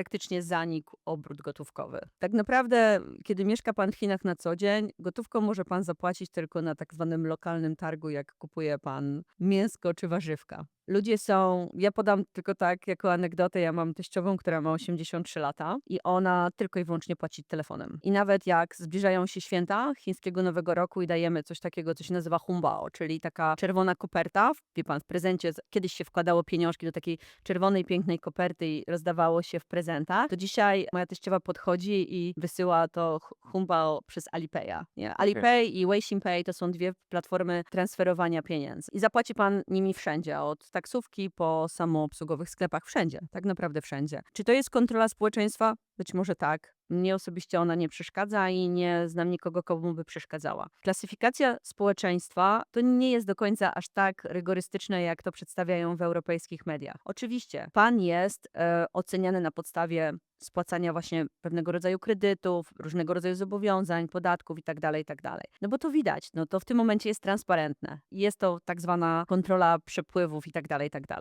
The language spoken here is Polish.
praktycznie zanikł obrót gotówkowy. Tak naprawdę, kiedy mieszka pan w Chinach na co dzień, gotówką może pan zapłacić tylko na tak zwanym lokalnym targu, jak kupuje pan mięsko czy warzywka. Ludzie są, ja podam tylko tak jako anegdotę, ja mam teściową, która ma 83 lata i ona tylko i wyłącznie płaci telefonem. I nawet jak zbliżają się święta chińskiego Nowego Roku i dajemy coś takiego, co się nazywa humbao, czyli taka czerwona koperta, wie pan, w prezencie, kiedyś się wkładało pieniążki do takiej czerwonej, pięknej koperty i rozdawało się w prezentach, to dzisiaj moja teściowa podchodzi i wysyła to hu- humbao przez Alipaya. Nie? Alipay i Weixin Pay to są dwie platformy transferowania pieniędzy. I zapłaci pan nimi wszędzie, od taksówki po samoobsługowych sklepach, wszędzie, tak naprawdę wszędzie. Czy to jest kontrola społeczeństwa? Być może tak. Mnie osobiście ona nie przeszkadza i nie znam nikogo, komu by przeszkadzała. Klasyfikacja społeczeństwa to nie jest do końca aż tak rygorystyczna, jak to przedstawiają w europejskich mediach. Oczywiście, pan jest e, oceniany na podstawie spłacania właśnie pewnego rodzaju kredytów, różnego rodzaju zobowiązań, podatków itd., itd. No bo to widać, no to w tym momencie jest transparentne. Jest to tak zwana kontrola przepływów itd., itd.